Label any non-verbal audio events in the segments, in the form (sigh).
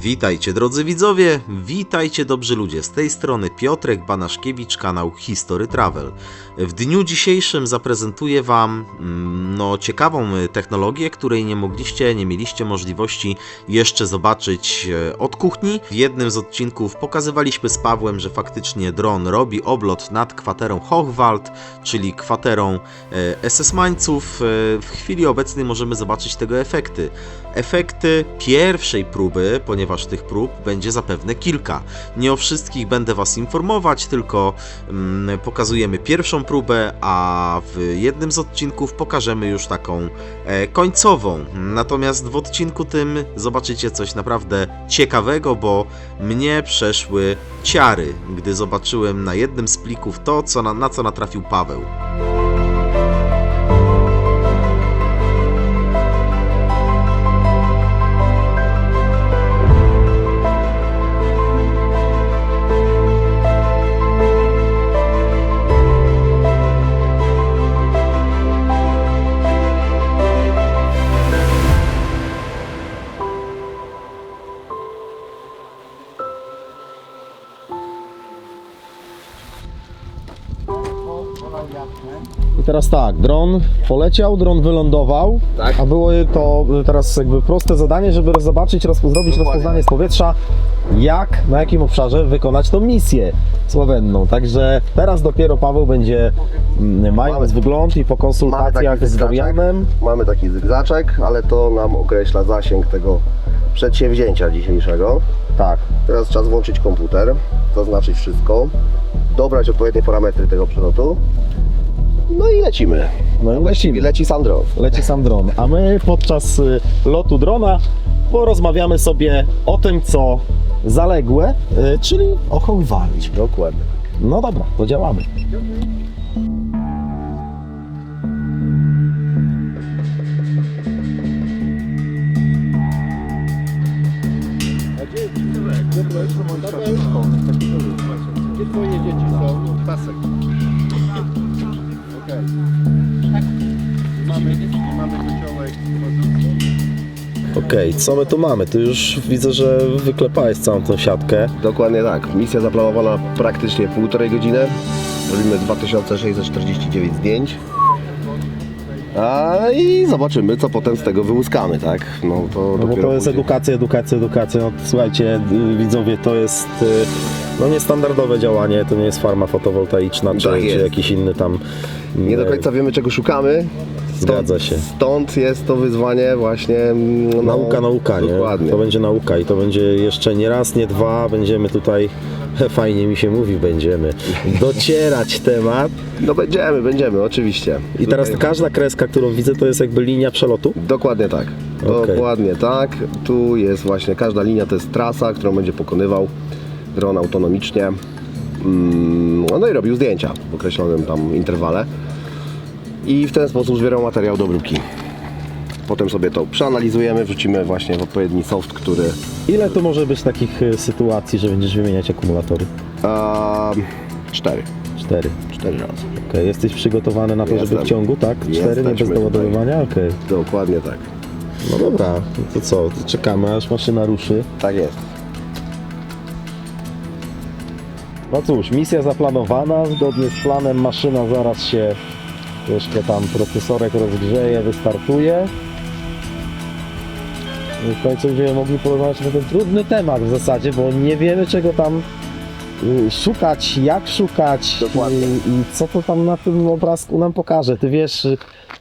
Witajcie drodzy widzowie, witajcie dobrzy ludzie. Z tej strony Piotrek Banaszkiewicz, kanał History Travel. W dniu dzisiejszym zaprezentuję Wam mm, no, ciekawą y, technologię, której nie mogliście, nie mieliście możliwości jeszcze zobaczyć e, od kuchni. W jednym z odcinków pokazywaliśmy z Pawłem, że faktycznie dron robi oblot nad kwaterą Hochwald, czyli kwaterą e, SS-mańców. E, W chwili obecnej możemy zobaczyć tego efekty. Efekty pierwszej próby, ponieważ tych prób będzie zapewne kilka. Nie o wszystkich będę Was informować, tylko mm, pokazujemy pierwszą próbę, a w jednym z odcinków pokażemy już taką e, końcową. Natomiast w odcinku tym zobaczycie coś naprawdę ciekawego, bo mnie przeszły ciary, gdy zobaczyłem na jednym z plików to, co na, na co natrafił Paweł. Teraz tak, dron poleciał, dron wylądował, Tak. a było to teraz jakby proste zadanie, żeby zobaczyć, roz, zrobić rozpoznanie z powietrza, jak, na jakim obszarze wykonać tą misję sławenną. Także teraz dopiero Paweł będzie, mm, mając wygląd i po konsultacjach z zygzaczek. Dorianem, Mamy taki zygzaczek, ale to nam określa zasięg tego przedsięwzięcia dzisiejszego. tak, Teraz czas włączyć komputer, zaznaczyć wszystko, dobrać odpowiednie parametry tego przelotu. No i lecimy. no i lecimy. Leci Sandro. Leci sam dron, a my podczas y, lotu drona porozmawiamy sobie o tym, co zaległe, y, czyli o Hochwaldzie. Dokładnie. No dobra, to działamy. Gdzie twoje dzieci są? Pasek. Okej. Co my tu mamy? Tu już widzę, że wyklepałeś całą tą siatkę. Dokładnie tak. Misja zaplanowana praktycznie półtorej godziny. Robimy 2649 zdjęć. A i zobaczymy, co potem z tego wyłuskamy, tak? No to, No bo to jest później. edukacja, edukacja, edukacja. No, słuchajcie, y, widzowie, to jest y, no niestandardowe działanie, to nie jest farma fotowoltaiczna czy, Tak czy jakiś inny tam. Nie do y, końca wiemy, czego szukamy. Zgadza się. Stąd jest to wyzwanie właśnie... No, Nauka, nauka, nie? Dokładnie. To będzie nauka i to będzie jeszcze nie raz, nie dwa, będziemy tutaj, (laughs) fajnie mi się mówi, będziemy docierać temat. No będziemy, będziemy, oczywiście. I teraz każda kreska, którą widzę, to jest jakby linia przelotu. Dokładnie tak. Okej. Dokładnie tak. Tu jest właśnie, każda linia to jest trasa, którą będzie pokonywał dron autonomicznie. Mm, No i robił zdjęcia w określonym tam interwale. I w ten sposób zbierał materiał do obróbki. Potem sobie to przeanalizujemy, wrzucimy właśnie w odpowiedni soft, który Ile tu może być takich y, sytuacji, że będziesz wymieniać akumulatory? a, cztery. Cztery. Cztery razy. Okej, jesteś przygotowany na to, żeby Jestem. w ciągu, tak? Cztery, nie bez Jesteśmy doładowywania? Okej. Dokładnie tak. No dobra, no to co? To czekamy, aż maszyna ruszy. Tak jest. No cóż, misja zaplanowana, zgodnie z planem maszyna zaraz się troszkę tam procesorek rozgrzeje, wystartuje. W końcu będziemy mogli porozmawiać na ten trudny temat w zasadzie, bo nie wiemy czego tam y, szukać, jak szukać Dokładnie. i, co to tam na tym obrazku nam pokaże. Ty wiesz, y,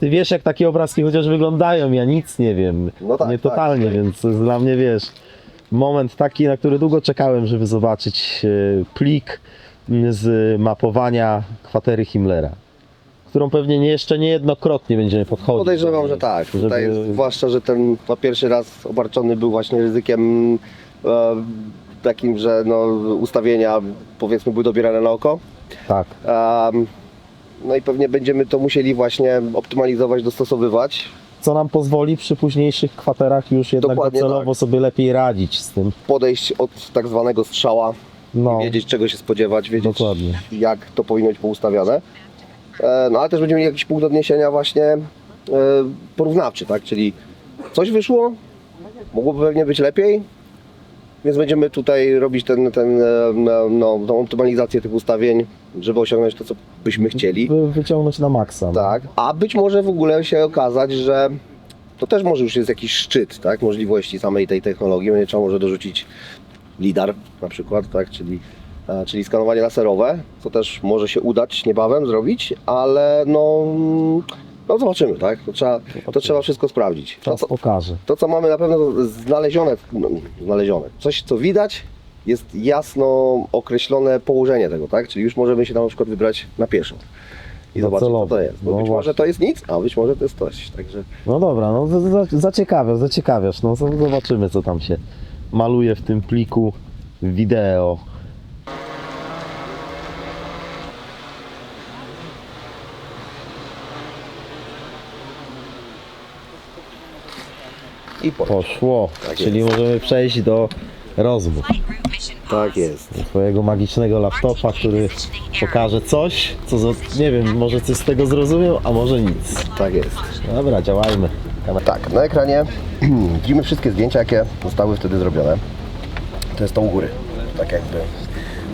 ty wiesz jak takie obrazki chociaż wyglądają, ja nic nie wiem. No tak, nie tak. totalnie, więc to jest dla mnie wiesz moment taki, na który długo czekałem, żeby zobaczyć e, plik m, z mapowania kwatery Himmlera, którą pewnie nie, jeszcze niejednokrotnie będziemy podchodzić. Podejrzewam, że tak. Żeby- Tutaj, zwłaszcza, że ten po pierwszy raz obarczony był właśnie ryzykiem e, takim, że no, ustawienia powiedzmy były dobierane na oko. Tak, Em, no i pewnie będziemy to musieli właśnie optymalizować, dostosowywać. co nam pozwoli przy późniejszych kwaterach już jednak Dokładnie docelowo tak. sobie lepiej radzić z tym. Podejść od tak zwanego strzała, No, wiedzieć czego się spodziewać, wiedzieć Dokładnie. jak to powinno być poustawiane. E, no ale też będziemy mieli jakiś punkt odniesienia właśnie e, porównawczy, tak? Czyli coś wyszło, mogłoby pewnie być lepiej, Więc będziemy tutaj robić ten, ten, e, no, no, tą optymalizację tych ustawień, żeby osiągnąć to, co byśmy chcieli. Wy, wyciągnąć na maksa. Tak. A być może w ogóle się okazać, że to też może już jest jakiś szczyt tak, możliwości samej tej technologii. Będzie trzeba może dorzucić LIDAR na przykład, tak, czyli, czyli skanowanie laserowe, co też może się udać niebawem zrobić, ale no, no zobaczymy, tak? To trzeba, to trzeba wszystko sprawdzić. To, Czas co- pokaże. to, co mamy na pewno znalezione, no, znalezione, coś co widać, jest jasno określone położenie tego, tak? Czyli już możemy się tam na przykład wybrać na pieszo i zobaczyć, co to jest. Bo No być właśnie. może to jest nic, a być może to jest coś. Także No dobra, no za- za- zaciekawiasz, zaciekawiasz. No zobaczymy co tam się maluje w tym pliku wideo. I po. Poszło, Tak czyli jest. możemy przejść do rozmów. Tak jest. Do twojego magicznego laptopa, który pokaże coś, co za- nie wiem, może coś z tego zrozumiał, a może nic. Tak jest. Dobra, działajmy. Tak, na ekranie (clears throat) widzimy wszystkie zdjęcia, jakie zostały wtedy zrobione. To jest to u góry. Tak jakby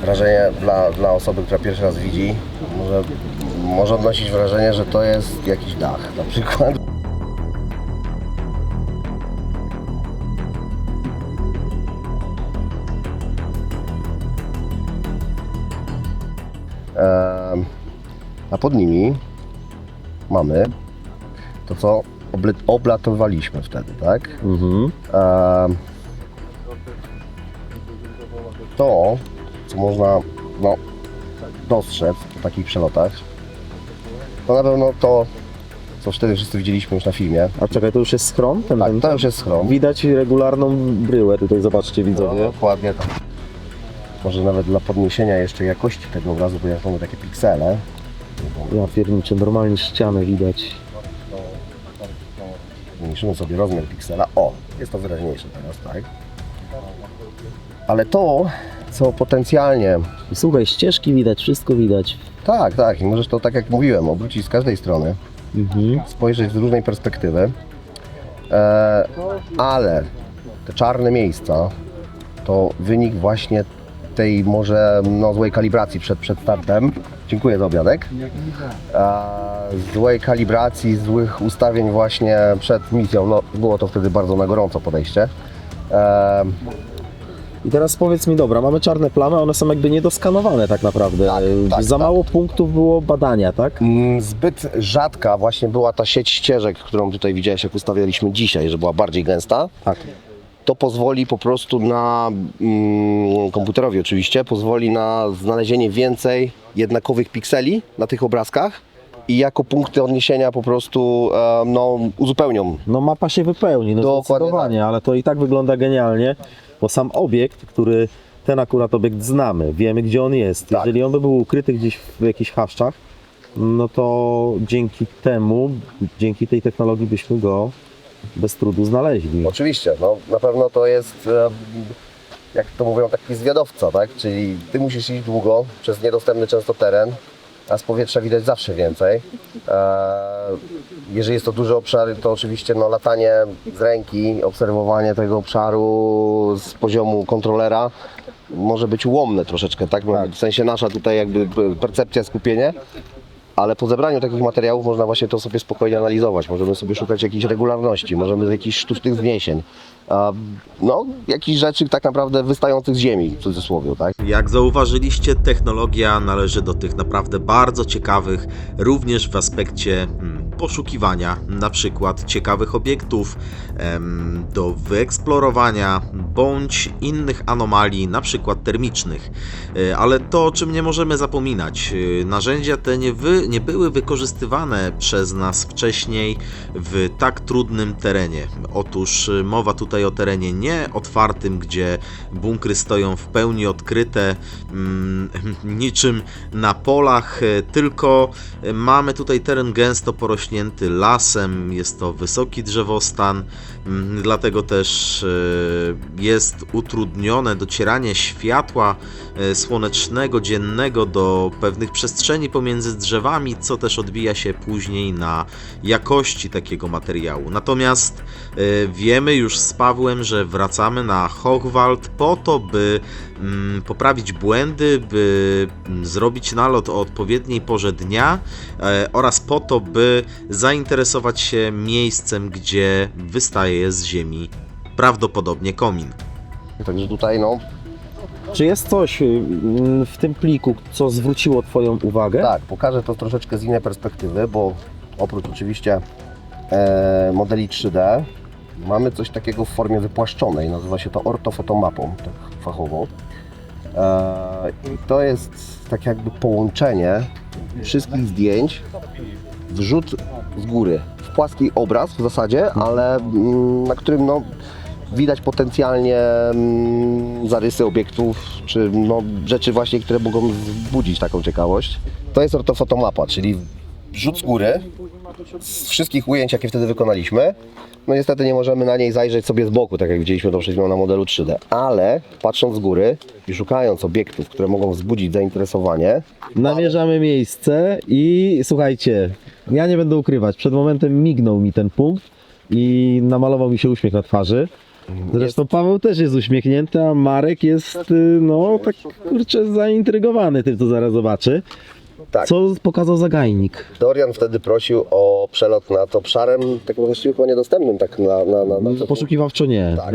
wrażenie dla, dla osoby, która pierwszy raz widzi, może, może odnosić wrażenie, że to jest jakiś dach na przykład. A pod nimi mamy to, co oblatowaliśmy wtedy, tak? Mhm. Em, to, co można no, dostrzec po takich przelotach, to na pewno to, co wtedy wszyscy widzieliśmy już na filmie. A czekaj, to już jest schron? Ten, Tak, ten, to już jest schron. Widać regularną bryłę, tutaj zobaczcie widzowie. Dokładnie tak. Może nawet dla podniesienia jeszcze jakości tego obrazu, ponieważ mamy takie piksele. Ja pierniczę, normalnie ścianę widać. Zmniejszymy sobie rozmiar piksela. O, jest to wyraźniejsze teraz, tak? Ale to, co potencjalnie słuchaj, ścieżki widać, wszystko widać. Tak, tak. I możesz to, tak jak mówiłem, obrócić z każdej strony, Mhm. spojrzeć z różnej perspektywy. E, ale te czarne miejsca to wynik właśnie tej może no, złej kalibracji przed, przed startem. Dziękuję za obiadek. E, złej kalibracji, złych ustawień właśnie przed misją. No, było to wtedy bardzo na gorąco podejście. E, I teraz powiedz mi, dobra, mamy czarne plamy, one są jakby niedoskanowane tak naprawdę. Tak, E, tak, Za tak. mało punktów było badania, tak? Mm, Zbyt rzadka właśnie była ta sieć ścieżek, którą tutaj widziałeś, jak ustawialiśmy dzisiaj, że była bardziej gęsta. Tak. To pozwoli po prostu na mm, komputerowi oczywiście, pozwoli na znalezienie więcej jednakowych pikseli na tych obrazkach i jako punkty odniesienia po prostu e, no, uzupełnią. No mapa się wypełni, no zdecydowanie, ale to i tak wygląda genialnie, bo sam obiekt, który, ten akurat obiekt znamy, wiemy gdzie on jest. Tak. Jeżeli on by był ukryty gdzieś w jakichś chaszczach, no to dzięki temu, dzięki tej technologii byśmy go bez trudu znaleźli. Oczywiście, no, na pewno to jest, e, jak to mówią, taki zwiadowca, tak? Czyli ty musisz iść długo przez niedostępny często teren, a z powietrza widać zawsze więcej. E, jeżeli jest to duży obszar, to oczywiście no, latanie z ręki, obserwowanie tego obszaru z poziomu kontrolera może być ułomne troszeczkę, tak? W sensie nasza tutaj jakby percepcja, skupienie. Ale po zebraniu takich materiałów można właśnie to sobie spokojnie analizować. Możemy sobie szukać jakichś regularności, możemy jakichś sztucznych zniesień. No, jakichś rzeczy tak naprawdę wystających z ziemi, w cudzysłowie, tak? Jak zauważyliście, technologia należy do tych naprawdę bardzo ciekawych, również w aspekcie mm, poszukiwania na przykład ciekawych obiektów, do wyeksplorowania bądź innych anomalii, na przykład termicznych. E, Ale to, o czym nie możemy zapominać, e, narzędzia te nie, wy, nie były wykorzystywane przez nas wcześniej w tak trudnym terenie. Otóż e, mowa tutaj o terenie nie otwartym, gdzie bunkry stoją w pełni odkryte, mm, (laughs) niczym na polach, e, tylko e, mamy tutaj teren gęsto porośnięty lasem, jest to wysoki drzewostan, mm, dlatego też e, jest utrudnione docieranie światła słonecznego, dziennego do pewnych przestrzeni pomiędzy drzewami, co też odbija się później na jakości takiego materiału. Natomiast wiemy już z Pawłem, że wracamy na Hochwald po to, by mm, poprawić błędy, by mm, zrobić nalot o odpowiedniej porze dnia e, oraz po to, by zainteresować się miejscem, gdzie wystaje z ziemi prawdopodobnie komin. Także tutaj no, Czy jest coś y, mm, w tym pliku, co zwróciło Twoją uwagę? tak, pokażę to troszeczkę z innej perspektywy, bo oprócz oczywiście e, modeli 3D mamy coś takiego w formie wypłaszczonej, nazywa się to ortofotomapą, tak fachowo. E, I to jest tak jakby połączenie wszystkich zdjęć, wrzut z góry, w płaski obraz w zasadzie, ale mm, na którym no, widać potencjalnie mm, zarysy obiektów, czy no, rzeczy właśnie, które mogą wzbudzić taką ciekawość. To jest ortofotomapa, czyli rzut z góry z wszystkich ujęć, jakie wtedy wykonaliśmy. No niestety nie możemy na niej zajrzeć sobie z boku, tak jak widzieliśmy to przed chwilą na modelu 3D, ale patrząc z góry i szukając obiektów, które mogą wzbudzić zainteresowanie, Namierzamy miejsce i słuchajcie, ja nie będę ukrywać, przed momentem mignął mi ten punkt i namalował mi się uśmiech na twarzy. Zresztą Paweł też jest uśmiechnięty, a Marek jest, y, no tak kurczę, zaintrygowany tym, co zaraz zobaczy. Tak. Co pokazał zagajnik? Dorian wtedy prosił o przelot nad obszarem, tak właściwie chyba niedostępnym, tak na, na, na, na Poszukiwawczo nie. Tak.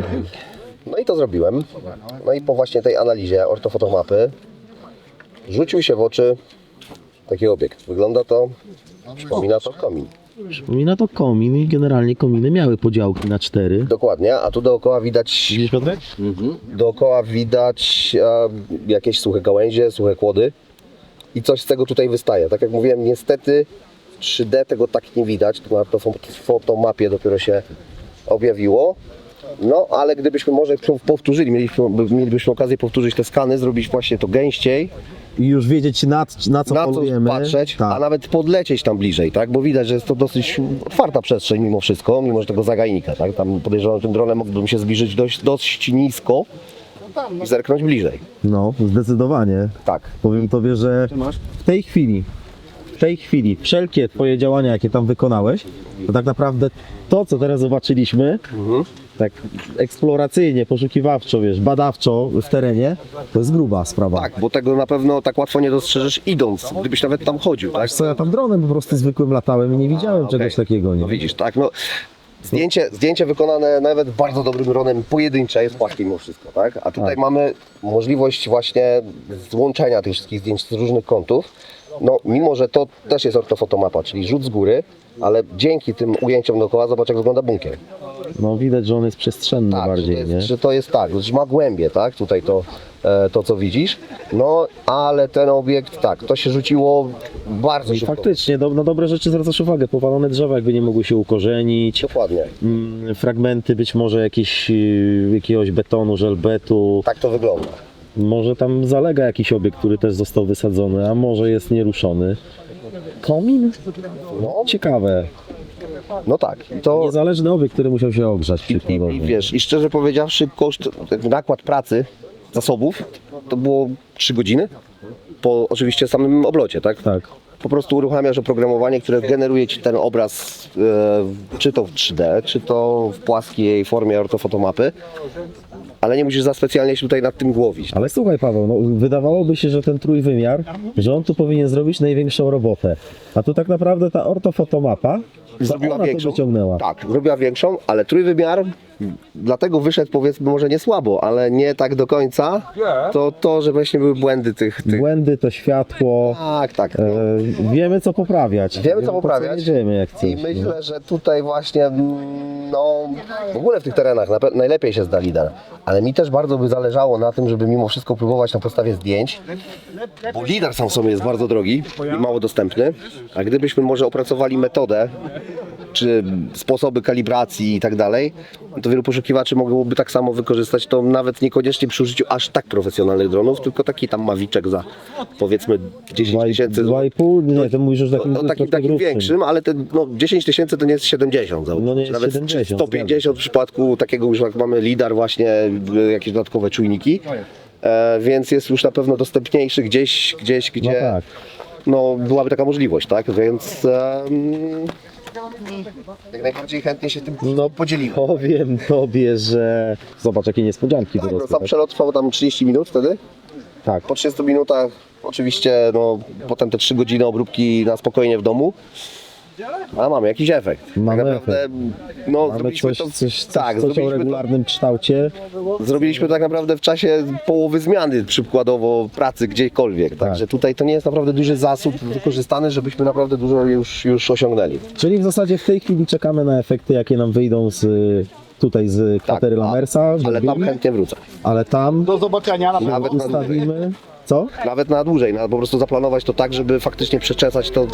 No i to zrobiłem. No i po właśnie tej analizie ortofotomapy rzucił się w oczy taki obiekt. Wygląda to, przypomina to komin. Przypomina to komin i generalnie kominy miały podziałki na cztery. Dokładnie, a tu dookoła widać, Widzisz Piotrek? dookoła widać e, jakieś suche gałęzie, suche kłody i coś z tego tutaj wystaje. Tak jak mówiłem, niestety w 3D tego tak nie widać, to na to fotomapie dopiero się objawiło. No, ale gdybyśmy może powtórzyli, mielibyśmy, mielibyśmy okazję powtórzyć te skany, zrobić właśnie to gęściej, I już wiedzieć na, na co na co patrzeć, Tak. a nawet podlecieć tam bliżej, tak? Bo widać, że jest to dosyć otwarta przestrzeń mimo wszystko, mimo że tego zagajnika, tak? Tam podejrzewam, że tym dronem mógłbym się zbliżyć dość, dość nisko i zerknąć bliżej. No, zdecydowanie. Tak. Powiem tobie, że w tej chwili, w tej chwili wszelkie twoje działania, jakie tam wykonałeś, to tak naprawdę to, co teraz zobaczyliśmy, tak eksploracyjnie, poszukiwawczo, wiesz, badawczo w terenie, to jest gruba sprawa. Tak, bo tego na pewno tak łatwo nie dostrzeżesz idąc, gdybyś nawet tam chodził, tak? Wiesz co, ja tam dronem po prostu zwykłym latałem i nie widziałem okej. czegoś takiego, nie? No widzisz, tak, no. Zdjęcie, zdjęcie wykonane nawet bardzo dobrym dronem pojedyncze jest płaskie mimo wszystko, tak? A tutaj Tak. mamy możliwość właśnie złączenia tych wszystkich zdjęć z różnych kątów. No, mimo że to też jest ortofotomapa, czyli rzut z góry, ale dzięki tym ujęciom dookoła zobacz jak wygląda bunkier. No widać, że on jest przestrzenny Tak, że, bardziej, to jest, nie? że to jest tak, że ma głębie, tak? Tutaj to, e, to co widzisz. No, ale ten obiekt, tak, to się rzuciło bardzo I szybko. faktycznie, do, na dobre rzeczy zwracasz uwagę. Powalone drzewa jakby nie mogły się ukorzenić. Dokładnie. Mm, fragmenty być może jakieś, y, jakiegoś betonu, żelbetu. Tak to wygląda. Może tam zalega jakiś obiekt, który też został wysadzony, a może jest nieruszony. Komin? No, Ciekawe. No tak. I to, Niezależny obiekt, który musiał się ogrzać I, i, przykładowo. I wiesz, i szczerze powiedziawszy, koszt, jakby nakład pracy, zasobów, to było 3 godziny. Po oczywiście samym oblocie, tak? Tak. Po prostu uruchamiasz oprogramowanie, które generuje ci ten obraz, e, czy to w 3D, czy to w płaskiej formie ortofotomapy, ale nie musisz za specjalnie się tutaj nad tym głowić. Ale słuchaj Paweł, no, wydawałoby się, że ten trójwymiar, że on tu powinien zrobić największą robotę. A tu tak naprawdę ta ortofotomapa to Zrobiła ona większą. to wyciągnęła. Tak, zrobiła większą, ale trójwymiar dlatego wyszedł powiedzmy może nie słabo, ale nie tak do końca. To to, że właśnie były błędy tych. tych... Błędy, to światło. Tak, tak. E, wiemy co poprawiać. Wiemy, co po poprawiać. jedziemy jak coś. I myślę, że tutaj właśnie, mm, no, w ogóle w tych terenach najlepiej się zda lider. Ale mi też bardzo by zależało na tym, żeby mimo wszystko próbować na podstawie zdjęć, bo lider sam w sobie jest bardzo drogi i mało dostępny, a gdybyśmy może opracowali metodę czy sposoby kalibracji i tak dalej, to wielu poszukiwaczy mogłoby tak samo wykorzystać to nawet niekoniecznie przy użyciu aż tak profesjonalnych dronów, tylko taki tam mawiczek za powiedzmy 10 tysięcy złotych. 2,5? Nie, to mówisz już takim, No, takim, trochę takim grubszym. większym, ale te, no, 10 tysięcy to nie jest 70. załóżmy. No nie jest Nawet 70, 150 w przypadku takiego już jak mamy lidar właśnie, y, jakieś dodatkowe czujniki. E, więc jest już na pewno dostępniejszy gdzieś, gdzieś No gdzie tak. no, byłaby taka możliwość, tak? Więc em, jak najbardziej chętnie się tym No podzielimy. Powiem tobie, że zobacz jakie niespodzianki Tak, no, sam tak? przelot trwał tam 30 minut wtedy. tak. Po 30 minutach oczywiście no, potem te 3 godziny obróbki na spokojnie w domu. A mamy jakiś efekt. Mamy tak naprawdę, no, Mamy zrobiliśmy coś, to, coś, coś, tak, coś o zrobiliśmy to, regularnym kształcie. zrobiliśmy tak naprawdę w czasie połowy zmiany przykładowo pracy gdziekolwiek. Także tutaj to nie jest naprawdę duży zasób wykorzystany, żebyśmy naprawdę dużo już, już osiągnęli. Czyli w zasadzie w tej chwili czekamy na efekty, jakie nam wyjdą z tutaj z kwatery Tak, Lamersa, Ale tam chętnie wrócę. ale tam Do zobaczenia na pewno. Nawet ustawimy. Co? Nawet na dłużej, na, po prostu zaplanować to tak, żeby faktycznie przeczesać to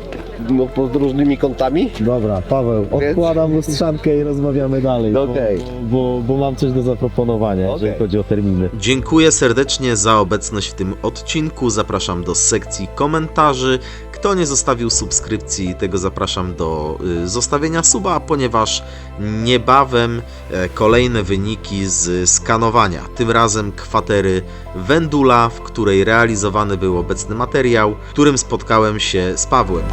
no, pod różnymi kątami. Dobra, Paweł, odkładam lustrzankę i rozmawiamy dalej. bo- Okej. Bo, bo, bo mam coś do zaproponowania, jeżeli Okej. chodzi o terminy. Dziękuję serdecznie za obecność w tym odcinku. Zapraszam do sekcji komentarzy. Kto nie zostawił subskrypcji, tego zapraszam do y, zostawienia suba, ponieważ niebawem e, kolejne wyniki z skanowania. Tym razem kwatery Wendula, w której realizowany był obecny materiał, którym spotkałem się z Pawłem.